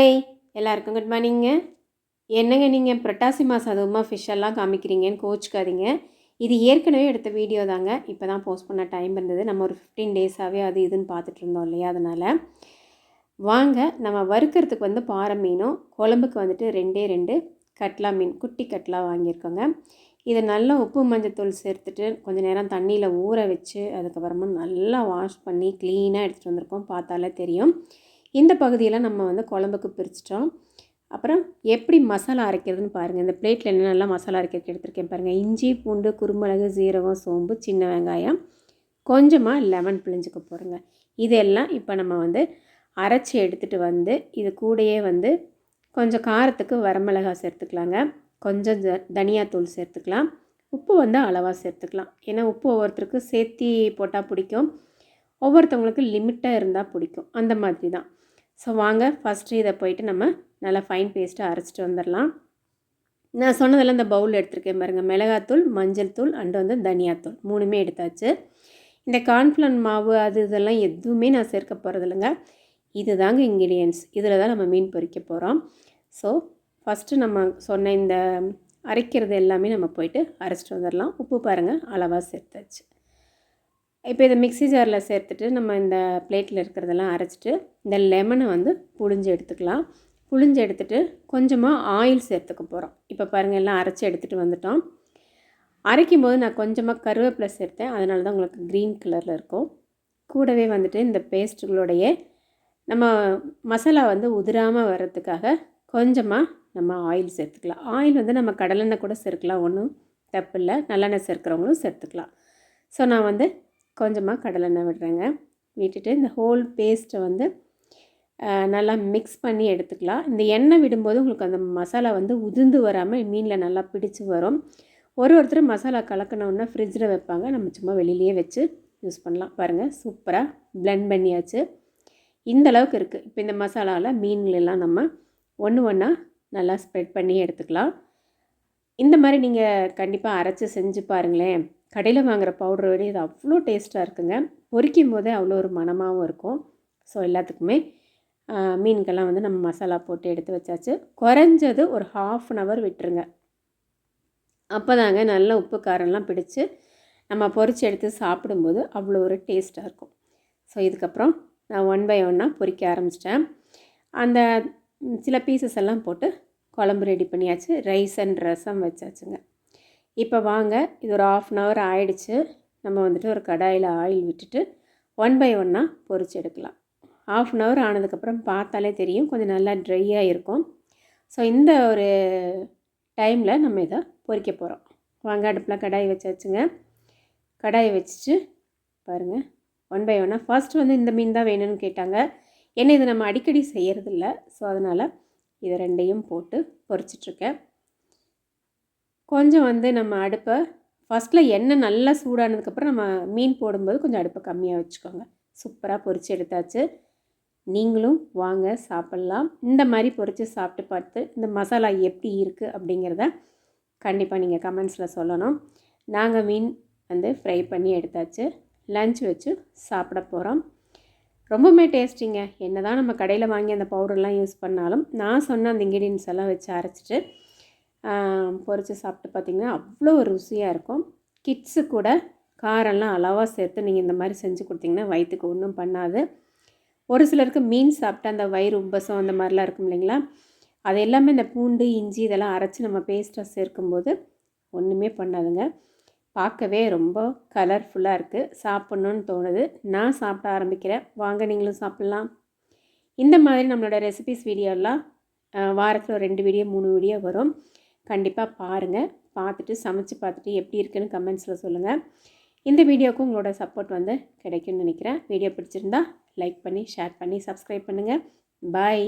Hi. எல்லாருக்கும் good மார்னிங்க என்னங்க நீங்கள் புரட்டாசி மாதம் அதுவுமா ஃபிஷ்ஷெல்லாம் காமிக்கிறீங்கன்னு கோச்சிக்காதீங்க. இது ஏற்கனவே எடுத்த வீடியோ தாங்க. இப்போ தான் போஸ்ட் பண்ண டைம் இருந்தது. நம்ம ஒரு ஃபிஃப்டீன் டேஸாகவே அது இதுன்னு பார்த்துட்டு இருந்தோம் இல்லையா? அதனால். வாங்க நம்ம வறுக்கிறதுக்கு வந்து பாறை மீனும் குழம்புக்கு வந்துட்டு ரெண்டே ரெண்டு கட்லா மீன் குட்டி கட்லா வாங்கியிருக்கோங்க. இதை நல்லா உப்பு மஞ்சத்தூள் சேர்த்துட்டு கொஞ்சம் நேரம் தண்ணியில் ஊற வச்சு அதுக்கப்புறமா நல்லா வாஷ் பண்ணி க்ளீனாக எடுத்துகிட்டு வந்திருக்கோம். பார்த்தாலே தெரியும். இந்த பகுதியெல்லாம் நம்ம வந்து குழம்புக்கு பிரிச்சிட்டோம். அப்புறம் எப்படி மசாலா அரைக்கிறதுன்னு பாருங்கள் இந்த பிளேட்டில் என்னென்னலாம் மசாலா அரைக்கிறதுக்கு எடுத்திருக்கேன் பாருங்கள் இஞ்சி பூண்டு குருமிளகு சீரகம் சோம்பு சின்ன வெங்காயம். கொஞ்சமாக லெமன் பிழிஞ்சுக்க போகிறோங்க இதெல்லாம் இப்போ நம்ம வந்து அரைச்சி எடுத்துகிட்டு வந்து இது கூடயே வந்து கொஞ்சம் காரத்துக்கு வரமிளகாய் சேர்த்துக்கலாங்க. கொஞ்சம் த தனியாத்தூள் சேர்த்துக்கலாம். உப்பு வந்து அளவாக சேர்த்துக்கலாம். ஏன்னா உப்பு ஒவ்வொருத்தருக்கு சேர்த்தி போட்டால் பிடிக்கும். ஒவ்வொருத்தவங்களுக்கு லிமிட்டாக இருந்தால் பிடிக்கும். அந்த மாதிரி தான் ஸோ வாங்க ஃபஸ்ட்டு இதை போயிட்டு நம்ம நல்லா ஃபைன் பேஸ்ட்டாக அரைச்சிட்டு வந்துடலாம். நான் சொன்னதெல்லாம் இந்த பவுல் எடுத்திருக்கேன் பாருங்கள் மிளகாத்தூள் மஞ்சள் தூள் அண்டு வந்து தனியாத்தூள் மூணுமே எடுத்தாச்சு. இந்த கார்ன்ஃப்ளன் மாவு அது இதெல்லாம் எதுவுமே நான் சேர்க்க போகிறது இல்லைங்க. இது தாங்க இன்க்ரீடியன்ஸ் இதில் தான் நம்ம மீன் பொறிக்க போகிறோம் ஸோ ஃபஸ்ட்டு நம்ம சொன்ன இந்த அரைக்கிறது எல்லாமே நம்ம போயிட்டு அரைச்சிட்டு வந்துடலாம். உப்பு பாருங்கள் அளவாக சேர்த்தாச்சு. இப்போ இதை மிக்ஸி ஜாரில் சேர்த்துட்டு நம்ம இந்த பிளேட்டில் இருக்கிறதெல்லாம் அரைச்சிட்டு இந்த லெமனை வந்து புழிஞ்சு எடுத்துக்கலாம். புழிஞ்சு எடுத்துகிட்டு கொஞ்சமாக ஆயில் சேர்த்துக்க போகிறோம் இப்போ பாருங்கள் எல்லாம் அரைச்சி எடுத்துகிட்டு வந்துட்டோம். அரைக்கும் போது நான் கொஞ்சமாக கருவேப்பிலை சேர்த்தேன். அதனால தான் உங்களுக்கு க்ரீன் கலரில் இருக்கும். கூடவே வந்துட்டு இந்த பேஸ்ட்டுகளுடைய நம்ம மசாலா வந்து உதிராமல் வர்றதுக்காக கொஞ்சமாக நம்ம ஆயில் சேர்த்துக்கலாம். ஆயில் வந்து நம்ம கடலெண்ணெய் கூட சேர்க்கலாம் ஒன்றும் தப்பு இல்லை. நல்லெண்ணெய் சேர்க்குறவங்களும் சேர்த்துக்கலாம். ஸோ நான் வந்து கொஞ்சமாக கடலெண்ணெய் விடுறேங்க. விட்டுட்டு இந்த ஹோல் பேஸ்ட்டை வந்து நல்லா மிக்ஸ் பண்ணி எடுத்துக்கலாம். இந்த எண்ணெய் விடும்போது உங்களுக்கு அந்த மசாலா வந்து உதிர்ந்து வராமல் மீனில் நல்லா பிடிச்சி வரும். ஒரு ஒருத்தர் மசாலா கலக்கணுன்னா ஃப்ரிட்ஜில் வைப்பாங்க. நம்ம சும்மா வெளியிலேயே வச்சு யூஸ் பண்ணலாம். பாருங்கள் சூப்பராக பிளெண்ட் பண்ணியாச்சு. இந்த அளவுக்கு இருக்குது இப்போ இந்த மசாலாவில் மீன்களெல்லாம் நம்ம ஒன்று ஒன்றா நல்லா ஸ்ப்ரெட் பண்ணி எடுத்துக்கலாம். இந்த மாதிரி நீங்கள் கண்டிப்பாக அரைச்சி செஞ்சு பாருங்களேன். கடையில் வாங்குகிற பவுடர் விட இது அவ்வளோ டேஸ்ட்டாக இருக்குங்க. பொரிக்கும் போதே அவ்வளோ ஒரு மனமாகவும் இருக்கும். ஸோ எல்லாத்துக்குமே மீன்கெல்லாம் வந்து நம்ம மசாலா போட்டு எடுத்து வச்சாச்சு. குறைஞ்சது ஒரு ஹாஃப் அன் ஹவர் விட்டுருங்க. அப்போ தாங்க நல்ல உப்பு காரம்லாம் பிடிச்சி நம்ம பொரித்து எடுத்து சாப்பிடும்போது அவ்வளோ ஒரு டேஸ்ட்டாக இருக்கும். ஸோ இதுக்கப்புறம் நான் ஒன் பை ஒன்னாக பொரிக்க ஆரம்பிச்சிட்டேன். அந்த சில பீசஸ் எல்லாம் போட்டு குழம்பு ரெடி பண்ணியாச்சு. ரைஸ் அண்ட் ரசம் வச்சாச்சுங்க. இப்போ வாங்க இது ஒரு ஆஃப் அன் ஹவர் ஆயிடுச்சு. நம்ம வந்துட்டு ஒரு கடாயில் ஆயில் விட்டுட்டு ஒன் பை ஒன்னாக பொறிச்சு எடுக்கலாம். ஆஃப் அன் ஹவர் ஆனதுக்கப்புறம் பார்த்தாலே தெரியும் கொஞ்சம் நல்லா ட்ரையாக இருக்கும். ஸோ இந்த ஒரு டைமில் நம்ம இதை பொறிக்க போகிறோம் வாங்க அடுப்பில் கடாய் வச்சாச்சுங்க. கடாயை வச்சுட்டு பாருங்கள் ஒன் பை ஒன்னாக ஃபர்ஸ்ட் வந்து இந்த மீன் தான் வேணும்னு கேட்டாங்க. ஏன்னா இது நம்ம அடிக்கடி செய்கிறதில்ல ஸோ அதனால் இதை ரெண்டையும் போட்டு பொறிச்சிட்ருக்கேன் கொஞ்சம் வந்து நம்ம அடுப்பை ஃபஸ்ட்டில் எண்ணெய் நல்லா சூடானதுக்கப்புறம் நம்ம மீன் போடும்போது கொஞ்சம் அடுப்பை கம்மியாக வச்சுக்கோங்க. சூப்பராக பொரித்து எடுத்தாச்சு. நீங்களும் வாங்க சாப்பிட்லாம். இந்த மாதிரி பொரித்து சாப்பிட்டு பார்த்து இந்த மசாலா எப்படி இருக்குது அப்படிங்கிறத கண்டிப்பாக நீங்கள் கமெண்ட்ஸில் சொல்லணும். நாங்கள் மீன் வந்து ஃப்ரை பண்ணி எடுத்தாச்சு. லஞ்ச் வச்சு சாப்பிட போகிறோம் ரொம்பவுமே டேஸ்டிங்க. என்ன தான் நம்ம கடையில் வாங்கி அந்த பவுடர்லாம் யூஸ் பண்ணாலும் நான் சொன்ன அந்த இன்க்ரீடியன்ஸ் எல்லாம் வச்சு அரைச்சிட்டு பொரித்து சாப்பிட்டு பார்த்திங்கன்னா அவ்வளோ ருசியாக இருக்கும். கிட்ஸு கூட காரெல்லாம் அளவாக சேர்த்து நீங்கள் இந்த மாதிரி செஞ்சு கொடுத்தீங்கன்னா வயிற்றுக்கு ஒன்றும் பண்ணாது. ஒரு சிலருக்கு மீன் சாப்பிட்டு அந்த வயிறு உப்பசம் அந்த மாதிரிலாம் இருக்கும் இல்லைங்களா? அது எல்லாமே இந்த பூண்டு இஞ்சி இதெல்லாம் அரைச்சி நம்ம பேஸ்ட்டாக சேர்க்கும்போது ஒன்றுமே பண்ணாதுங்க. பார்க்கவே ரொம்ப கலர்ஃபுல்லாக இருக்குது சாப்பிட்ணுன்னு தோணுது. நான் சாப்பிட ஆரம்பிக்கிறேன். வாங்க நீங்களும் சாப்பிட்லாம். இந்த மாதிரி நம்மளோட ரெசிபிஸ் வீடியோலாம் வாரத்தில் ரெண்டு வீடியோ மூணு வீடியோ வரும். கண்டிப்பாக பாருங்கள் பார்த்துட்டு சமைச்சு பார்த்துட்டு எப்படி இருக்குன்னு கமெண்ட்ஸில் சொல்லுங்கள் இந்த வீடியோவுக்கும் உங்களோட சப்போர்ட் வந்து கிடைக்கும்னு நினைக்கிறேன். வீடியோ பிடிச்சிருந்தா லைக் பண்ணி ஷேர் பண்ணி சப்ஸ்கிரைப் பண்ணுங்கள் பாய்